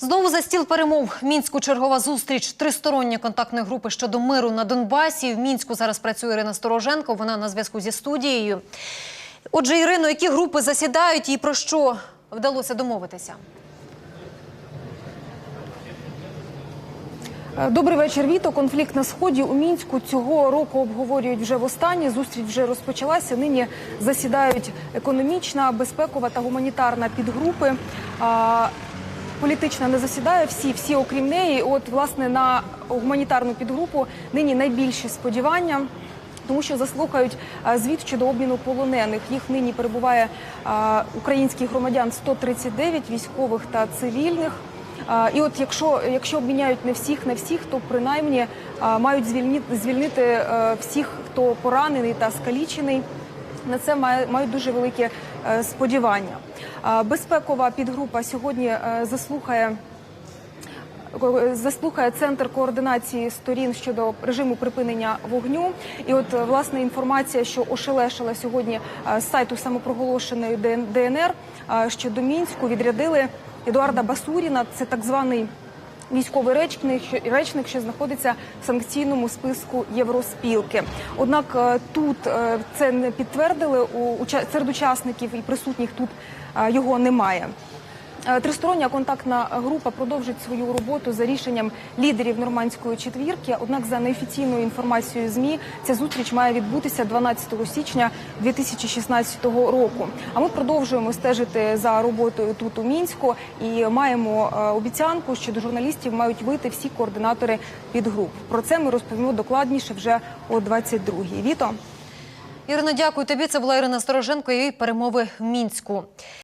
Знову за стіл перемов. Мінську чергова зустріч тристороння контактної групи щодо миру на Донбасі. В Мінську зараз працює Ірина Стороженко. Вона на зв'язку зі студією. Отже, Ірино, які групи засідають і про що вдалося домовитися? Добрий вечір, Віто. Конфлікт на сході у мінську цього року обговорюють вже востаннє. Зустріч вже розпочалася. Нині засідають економічна, безпекова та гуманітарна підгрупи. Політична не засідає всі, всі окрім неї. От власне на гуманітарну підгрупу нині найбільші сподівання. Тому що заслухають звіт щодо обміну полонених. Їх нині перебуває а, українських громадян 139 військових та цивільних. А, І от якщо, якщо обміняють не всіх, не всіх, то принаймні мають звільнити, звільнити е, всіх, хто поранений та скалічений. На це мають дуже великі е, сподівання. Безпекова підгрупа сьогодні е, заслухає. Заслухає центр координації сторін щодо режиму припинення вогню. І от е, власне інформація, що ошелешила сьогодні сайту самопроголошеної ДН- ДНР, що до мінську відрядили Едуарда Басуріна. Це так званий військовий речник, речник, що знаходиться в санкційному списку Євроспілки. Однак е, тут е, це не підтвердили у серед учасників і присутніх тут е, його немає. Е, Тристороння контактна група продовжить свою роботу за рішенням лідерів нормандської четвірки. Однак, за неофіційною інформацією змі, ця зустріч має відбутися 12 січня 2016 року. А ми продовжуємо стежити за роботою тут у мінську і маємо е, обіцянку, що до журналістів мають вийти всі координатори підгруп. Про це ми розповімо докладніше вже о 22-й. Віто. Ірино, дякую тобі. Це була Ірина Стороженко і перемови в Мінську.